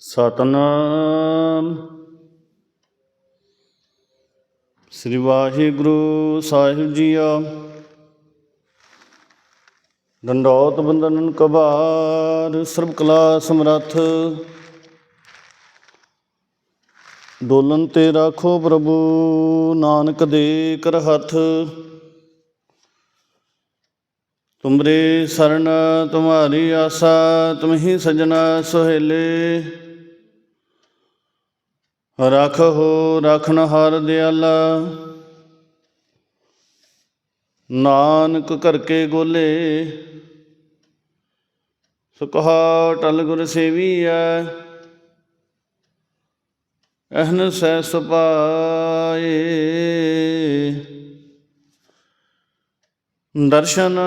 ਸਤਨਾਮ। ਸ੍ਰੀ ਵਾਹਿਗੁਰੂ ਸਾਹਿਬ ਜੀਆ। ਦੰਡੋਤ ਬੰਦਨਨ ਕਬਾਰ ਸਰਬ ਕਲਾ ਸਮਰੱਥ। ਡੋਲਨ ਤੇ ਰਾਖੋ ਪ੍ਰਭੂ ਨਾਨਕ ਦੇ ਕਰ ਹੱਥ। ਤੁਮਰੇ ਸਰਣ ਤੁਮਾਰੀ ਆਸਾ ਤੁਮਹੀ ਸਜਣਾ ਸੁਹੇਲੇ। ਰਖੋ ਰਖਨ ਹਰ ਦਿਆਲਾ। ਨਾਨਕ ਕਰਕੇ ਗੋਲੇ। ਸੁਕਹਾ ਟਲ ਗੁਰ ਸੇਵੀਐ। ਅਹਨ ਸੈ ਸੁਪਾਏ। ਦਰਸ਼ਨ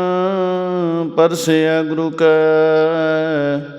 ਪਰਸਿਆ ਗੁਰੂ ਕੈ।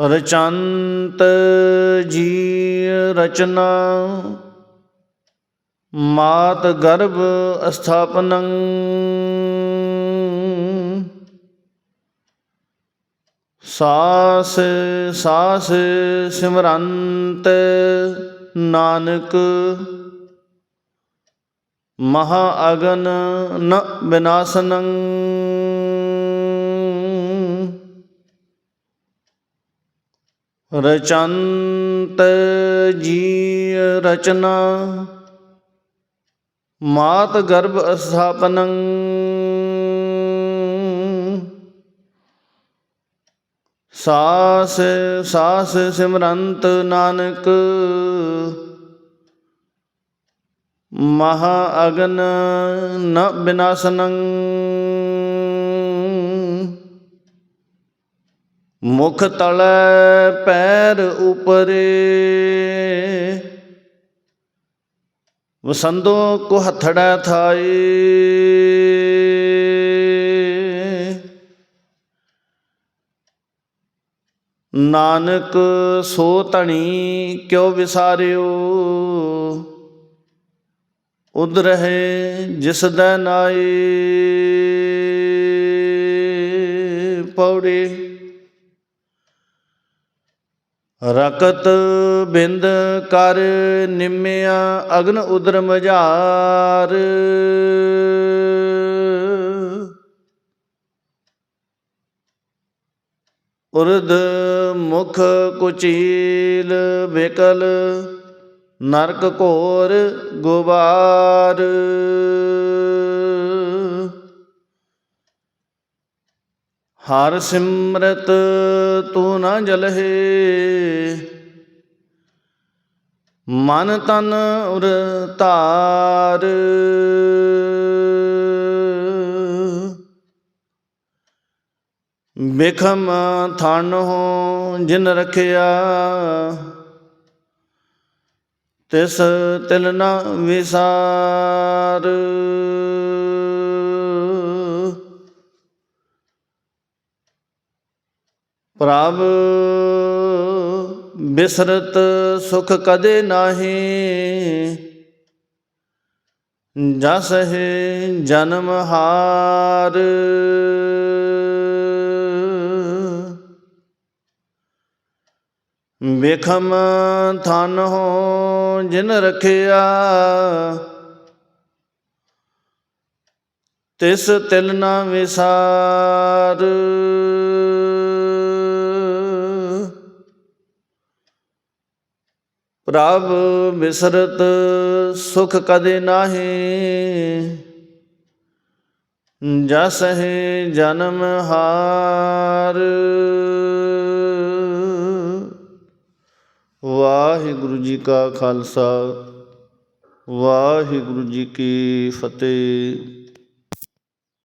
ਰਚੰਤ ਜੀ ਰਚਨਾ ਮਾਤ ਗਰਭ ਅਸਥਾਪਨੰ। ਸਾਸ ਸਾਸ ਸਿਮਰੰਤ ਨਾਨਕ ਮਹਾ ਅਗਨ ਨ ਬਿਨਾਸਨੰ। ਰਚੰਤ ਜੀ ਰਚਨਾ ਮਾਤ ਗਰਭ ਅਸਥਾਪਨੰ ਸਾਸ ਸਾਸ ਸਿਮਰੰਤ ਨਾਨਕ ਮਹਾ ਅਗਨ ਨ ਬਿਨਾਸਨੰ। ਮੁਖ ਤਲੈ ਪੈਰ ਉਪਰੇ। ਵਸੰਦੋ ਕੋ ਹਥੜਾ ਥਾਈ। ਨਾਨਕ ਸੋ ਧਣੀ ਕਿਉ ਵਿਸਾਰਿਓ। ਉਦ ਰਹੇ ਜਿਸ ਦਾ ਨਾਈ। ਪੌੜੇ ਰਕਤ ਬਿੰਦ ਕਰ ਨਿਮਿਆ ਅਗਨ ਉਦਰ ਮਝਾਰ। ਉਰਦ ਮੁਖ ਕੁਚੀਲ ਵਿਕਲ ਨਰਕ ਘੋਰ ਗੁਬਾਰ। ਹਰ ਸਿਮਰਤ ਤੂੰ ਨਾ ਜਲਹੇ। ਮਨ ਤਨ ਉਰ ਧਾਰ। ਬਿਖਮ ਥਨ ਹੋ ਜਿਨ ਰਖਿਆ। ਤਿਸ ਤਿਲ ਨਾ ਵਿਸਾਰ। ਪ੍ਰਭ, ਬਿਸਰਤ ਸੁਖ ਕਦੇ ਨਾਹੀ। ਜਸ ਹੈ ਜਨਮ ਹਾਰ। ਵੇਖਮ ਥਨ ਹੋ ਜਿਨ ਰਖਿਆ। ਤਿਸ ਤਿਲ ਨਾ ਵਿਸਾਰ। ਪ੍ਰਭ ਬਿਸਰਤ ਸੁਖ ਕਦੇ ਨਾਹੀ। ਜਸ ਹੈ ਜਨਮ ਹਾਰ। ਵਾਹਿਗੁਰੂ ਜੀ ਕਾ ਖਾਲਸਾ, ਵਾਹਿਗੁਰੂ ਜੀ ਕੀ ਫਤਿਹ।